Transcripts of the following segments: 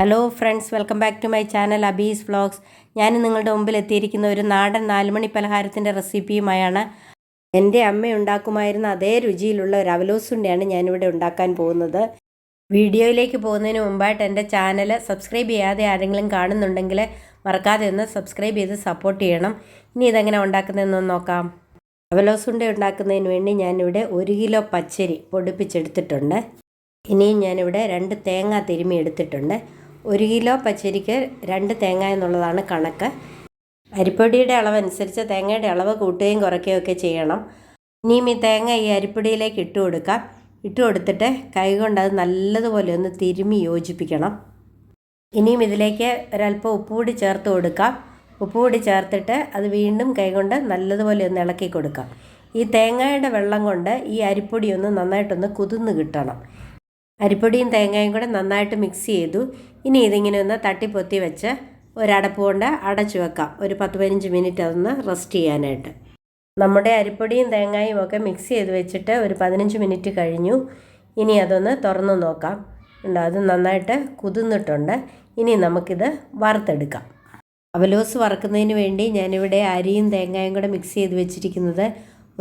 Hello friends welcome back to my channel Abi's vlogs ഞാൻ നിങ്ങളുടെ മുമ്പിൽ എത്തിയിരിക്കുന്ന ഒരു നാടൻ നാലുമണി പലഹാരത്തിന്റെ റെസിപ്പിയുമായാണ്. എന്റെ അമ്മ ഉണ്ടാക്കുമായിരുന്ന അതേ രുചിയിലുള്ള ഒരു അവലോസുണ്ടിയാണ് ഞാനിവിടെ ഉണ്ടാക്കാൻ പോകുന്നത്. വീഡിയോയിലേക്ക് പോകുന്നതിന് മുമ്പായിട്ട് എന്റെ ചാനൽ സബ്സ്ക്രൈബ് ചെയ്യാതെ ആരെങ്കിലും കാണുന്നുണ്ടെങ്കിൽ മറക്കാതെ ഒന്ന് സബ്സ്ക്രൈബ് ചെയ്ത് സപ്പോർട്ട് ചെയ്യണം. ഇനി ഇതെങ്ങനെ ഉണ്ടാക്കുന്നതെന്ന് നോക്കാം. അവലോസുണ്ട ഉണ്ടാക്കുന്നതിന് വേണ്ടി ഞാനിവിടെ ഒരു കിലോ പച്ചരി പൊടിപ്പിച്ചെടുത്തിട്ടുണ്ട്. ഇനിയും ഞാനിവിടെ രണ്ട് തേങ്ങ തിരുമി എടുത്തിട്ടുണ്ട്. ഒരു കിലോ പച്ചരിക്ക് രണ്ട് തേങ്ങ എന്നുള്ളതാണ് കണക്ക്. അരിപ്പൊടിയുടെ അളവനുസരിച്ച് തേങ്ങയുടെ അളവ് കൂട്ടുകയും കുറയ്ക്കുകയും ഒക്കെ ചെയ്യണം. ഇനിയും ഈ തേങ്ങ ഈ അരിപ്പൊടിയിലേക്ക് ഇട്ട് കൊടുക്കാം. ഇട്ട് കൊടുത്തിട്ട് കൈകൊണ്ട് അത് നല്ലതുപോലെ ഒന്ന് തിരുമി യോജിപ്പിക്കണം. ഇനിയും ഇതിലേക്ക് ഒരല്പം ഉപ്പുകൂടി ചേർത്ത് കൊടുക്കാം. ഉപ്പുകൂടി ചേർത്തിട്ട് അത് വീണ്ടും കൈകൊണ്ട് നല്ലതുപോലെ ഒന്ന് ഇളക്കി കൊടുക്കാം. ഈ തേങ്ങയുടെ വെള്ളം കൊണ്ട് ഈ അരിപ്പൊടി ഒന്ന് നന്നായിട്ടൊന്ന് കുതിർന്ന് കിട്ടണം. അരിപ്പൊടിയും തേങ്ങയും കൂടെ നന്നായിട്ട് മിക്സ് ചെയ്തു. ഇനി ഇതിങ്ങനെ ഒന്ന് തട്ടിപ്പൊത്തി വെച്ച് ഒരടപ്പ് കൊണ്ട് അടച്ചു വെക്കാം. ഒരു പത്ത് പതിനഞ്ച് മിനിറ്റ് അതൊന്ന് റെസ്റ്റ് ചെയ്യാനായിട്ട്. നമ്മുടെ അരിപ്പൊടിയും തേങ്ങയും ഒക്കെ മിക്സ് ചെയ്ത് വെച്ചിട്ട് ഒരു പതിനഞ്ച് മിനിറ്റ് കഴിഞ്ഞു. ഇനി അതൊന്ന് തുറന്നു നോക്കാം. ഉണ്ട് അത് നന്നായിട്ട് കുതിർന്നിട്ടുണ്ട്. ഇനി നമുക്കിത് വറുത്തെടുക്കാം. അവലോസ് വറക്കുന്നതിന് വേണ്ടി ഞാനിവിടെ അരിയും തേങ്ങയും കൂടെ മിക്സ് ചെയ്ത് വെച്ചിരിക്കുന്നത്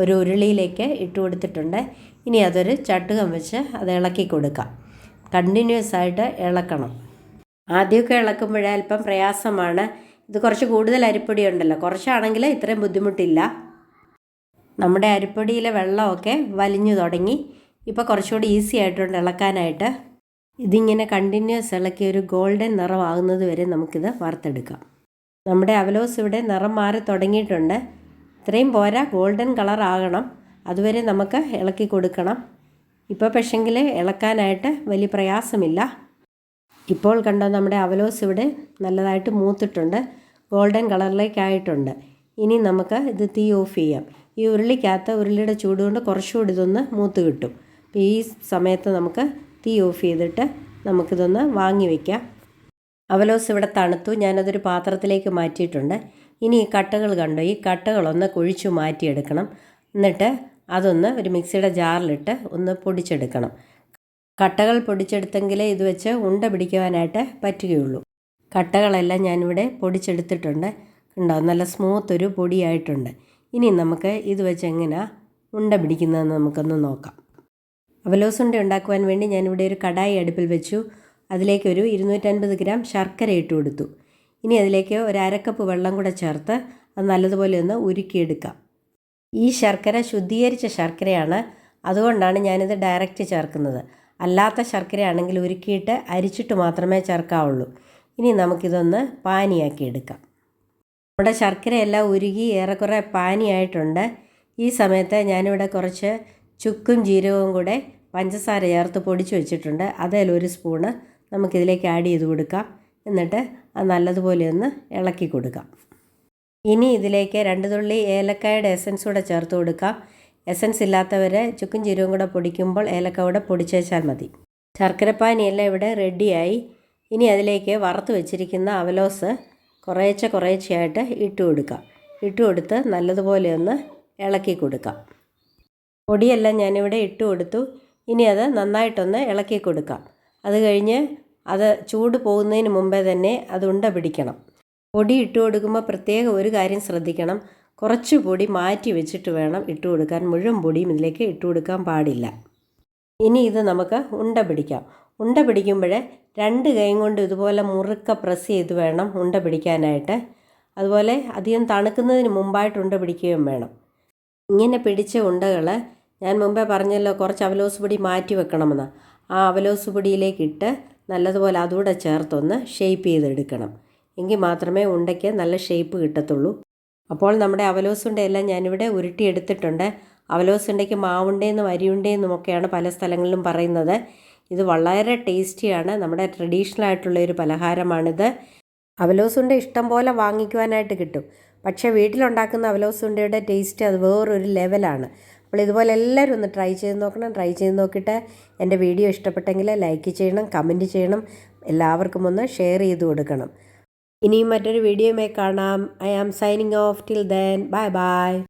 ഒരു ഉരുളിയിലേക്ക് ഇട്ട് കൊടുത്തിട്ടുണ്ട്. ഇനി അതൊരു ചട്ടുകം വെച്ച് അത് ഇളക്കി കൊടുക്കാം. കണ്ടിന്യൂസ് ആയിട്ട് ഇളക്കണം. ആദ്യമൊക്കെ ഇളക്കുമ്പോഴേ അല്പം പ്രയാസമാണ്. ഇത് കുറച്ച് കൂടുതൽ അരിപ്പൊടി ഉണ്ടല്ലോ. കുറച്ചാണെങ്കിൽ ഇത്രയും ബുദ്ധിമുട്ടില്ല. നമ്മുടെ അരിപ്പൊടിയിലെ വെള്ളമൊക്കെ വലിഞ്ഞു തുടങ്ങി. ഇപ്പോൾ കുറച്ചുകൂടി ഈസി ആയിട്ടുണ്ട് ഇളക്കാനായിട്ട്. ഇതിങ്ങനെ കണ്ടിന്യൂസ് ഇളക്കി ഒരു ഗോൾഡൻ നിറമാകുന്നത് വരെ നമുക്കിത് വറുത്തെടുക്കാം. നമ്മുടെ അവലോസ് ഇവിടെ നിറം മാറി തുടങ്ങിയിട്ടുണ്ട്. ഇത്രയും പോരാ ഗോൾഡൻ കളർ ആകണം. അതുവരെ നമുക്ക് ഇളക്കി കൊടുക്കണം. ഇപ്പോൾ പക്ഷെങ്കിൽ ഇളക്കാനായിട്ട് വലിയ പ്രയാസമില്ല. ഇപ്പോൾ കണ്ടോ നമ്മുടെ അവലോസ് ഇവിടെ നല്ലതായിട്ട് മൂത്തിട്ടുണ്ട്. ഗോൾഡൻ കളറിലേക്കായിട്ടുണ്ട് ഇനി നമുക്ക് ഇത് തീ ഓഫ് ചെയ്യാം. ഈ ഉരുളിക്കകത്ത് ഉരുളിയുടെ ചൂട് കൊണ്ട് കുറച്ചുകൂടി ഇതൊന്ന് മൂത്ത് കിട്ടും. അപ്പോൾ ഈ സമയത്ത് നമുക്ക് തീ ഓഫ് ചെയ്തിട്ട് നമുക്കിതൊന്ന് വാങ്ങി വയ്ക്കാം അവലോസ് ഇവിടെ തണുത്തു. ഞാനതൊരു പാത്രത്തിലേക്ക് മാറ്റിയിട്ടുണ്ട്. ഇനി ഈ കട്ടകൾ കണ്ടോ? ഈ കട്ടകളൊന്ന് കുഴിച്ചു മാറ്റിയെടുക്കണം. എന്നിട്ട് അതൊന്ന് ഒരു മിക്സിയുടെ ജാറിലിട്ട് ഒന്ന് പൊടിച്ചെടുക്കണം. കട്ടകൾ പൊടിച്ചെടുത്തെങ്കിലേ ഇത് വെച്ച് ഉണ്ട പിടിക്കുവാനായിട്ട് പറ്റുകയുള്ളൂ. കട്ടകളെല്ലാം ഞാനിവിടെ പൊടിച്ചെടുത്തിട്ടുണ്ട്. ഉണ്ടോ നല്ല സ്മൂത്ത് ഒരു പൊടിയായിട്ടുണ്ട്. ഇനി നമുക്ക് ഇത് വെച്ച് എങ്ങനെയാണ് ഉണ്ട പിടിക്കുന്നതെന്ന് നമുക്കൊന്ന് നോക്കാം. അവലോസുണ്ട ഉണ്ടാക്കുവാൻ വേണ്ടി ഞാനിവിടെ ഒരു കടായി അടുപ്പിൽ വെച്ചു. അതിലേക്കൊരു ഇരുന്നൂറ്റൻപത് ഗ്രാം ശർക്കര ഇട്ട് കൊടുത്തു. ഇനി അതിലേക്ക് ഒരു അരക്കപ്പ് വെള്ളം കൂടെ ചേർത്ത് അത് നല്ലതുപോലെ ഒന്ന് ഉരുക്കിയെടുക്കാം. ഈ ശർക്കര ശുദ്ധീകരിച്ച ശർക്കരയാണ്. അതുകൊണ്ടാണ് ഞാനിത് ഡയറക്റ്റ് ചേർക്കുന്നത്. അല്ലാത്ത ശർക്കരയാണെങ്കിൽ ഉരുക്കിയിട്ട് അരിച്ചിട്ട് മാത്രമേ ചേർക്കാവുള്ളൂ. ഇനി നമുക്കിതൊന്ന് പാനിയാക്കി എടുക്കാം നമ്മുടെ ശർക്കരയെല്ലാം ഉരുകി ഏറെക്കുറെ പാനിയായിട്ടുണ്ട്. ഈ സമയത്ത് ഞാനിവിടെ കുറച്ച് ചുക്കും ജീരകവും കൂടെ പഞ്ചസാര ചേർത്ത് പൊടിച്ചു വെച്ചിട്ടുണ്ട്. അതേലൊരു സ്പൂണ് നമുക്കിതിലേക്ക് ആഡ് ചെയ്ത് കൊടുക്കാം. എന്നിട്ട് അത് നല്ലതുപോലെ ഒന്ന് ഇളക്കി കൊടുക്കാം. ഇനി ഇതിലേക്ക് രണ്ട് തുള്ളി ഏലക്കായുടെ എസൻസ് കൂടെ ചേർത്ത് കൊടുക്കാം. എസൻസ് ഇല്ലാത്തവർ ചുക്കും ജീരവും കൂടെ പൊടിക്കുമ്പോൾ ഏലക്ക കൂടെ പൊടിച്ചേച്ചാൽ മതി. ശർക്കരപ്പാനിയെല്ലാം ഇവിടെ റെഡിയായി ഇനി അതിലേക്ക് വറുത്ത് വെച്ചിരിക്കുന്ന അവലോസ് കുറേശ്ശെ കുറേശ്ശെയായിട്ട് ഇട്ട് കൊടുക്കാം. ഇട്ട് കൊടുത്ത് നല്ലതുപോലെ ഒന്ന് ഇളക്കി കൊടുക്കാം. പൊടിയെല്ലാം ഞാനിവിടെ ഇട്ട് കൊടുത്തു. ഇനി അത് നന്നായിട്ടൊന്ന് ഇളക്കി കൊടുക്കാം. അത് കഴിഞ്ഞ് അത് ചൂട് പോകുന്നതിന് മുമ്പേ തന്നെ അത് ഉണ്ട പിടിക്കണം. പൊടി ഇട്ട് കൊടുക്കുമ്പോൾ പ്രത്യേകം ഒരു കാര്യം ശ്രദ്ധിക്കണം. കുറച്ച് പൊടി മാറ്റി വെച്ചിട്ട് വേണം ഇട്ട് കൊടുക്കാൻ. മുഴുവൻ പൊടിയും ഇതിലേക്ക് ഇട്ട് കൊടുക്കാൻ പാടില്ല. ഇനി ഇത് നമുക്ക് ഉണ്ട പിടിക്കാം. ഉണ്ട പിടിക്കുമ്പോൾ രണ്ട് കൈ കൊണ്ട് ഇതുപോലെ മുറുക്ക പ്രസ് ചെയ്ത് വേണം ഉണ്ട പിടിക്കാനായിട്ട്. അതുപോലെ അധികം തണുക്കുന്നതിന് മുമ്പായിട്ട് ഉണ്ട പിടിക്കുകയും വേണം. ഇങ്ങനെ പിടിച്ച ഉണ്ടകൾ ഞാൻ മുമ്പേ പറഞ്ഞല്ലോ കുറച്ച് അവലോസ് പൊടി മാറ്റി വെക്കണമെന്ന്. ആ അവലോസ് പൊടിയിലേക്ക് ഇട്ട് നല്ലതുപോലെ അതുകൂടെ ചേർത്തൊന്ന് ഷേപ്പ് ചെയ്തെടുക്കണം. എങ്കിൽ മാത്രമേ ഉണ്ടയ്ക്ക് നല്ല ഷേപ്പ് കിട്ടത്തുള്ളൂ. അപ്പോൾ നമ്മുടെ അവലോസുണ്ടയെല്ലാം ഞാനിവിടെ ഉരുട്ടിയെടുത്തിട്ടുണ്ട്. അവലോസുണ്ടയ്ക്ക് മാവുണ്ടേന്നും അരിയുണ്ടേന്നും ഒക്കെയാണ് പല സ്ഥലങ്ങളിലും പറയുന്നത്. ഇത് വളരെ ടേസ്റ്റിയാണ്. നമ്മുടെ ട്രഡീഷണൽ ആയിട്ടുള്ള ഒരു പലഹാരമാണിത്. അവലോസുണ്ട ഇഷ്ടം പോലെ വാങ്ങിക്കുവാനായിട്ട് കിട്ടും. പക്ഷേ വീട്ടിലുണ്ടാക്കുന്ന അവലോസുണ്ടയുടെ ടേസ്റ്റ് അത് വേറൊരു ലെവലാണ് അപ്പോൾ ഇതുപോലെ എല്ലാവരും ഒന്ന് ട്രൈ ചെയ്ത് നോക്കണം. ട്രൈ ചെയ്ത് നോക്കിയിട്ട് എന്റെ വീഡിയോ ഇഷ്ടപ്പെട്ടെങ്കിൽ ലൈക്ക് ചെയ്യണം കമന്റ് ചെയ്യണം. എല്ലാവർക്കും ഒന്ന് ഷെയർ ചെയ്ത് കൊടുക്കണം. ഇനിയും മറ്റൊരു വീഡിയോയുമായി കാണാം. I am signing off till then. Bye bye.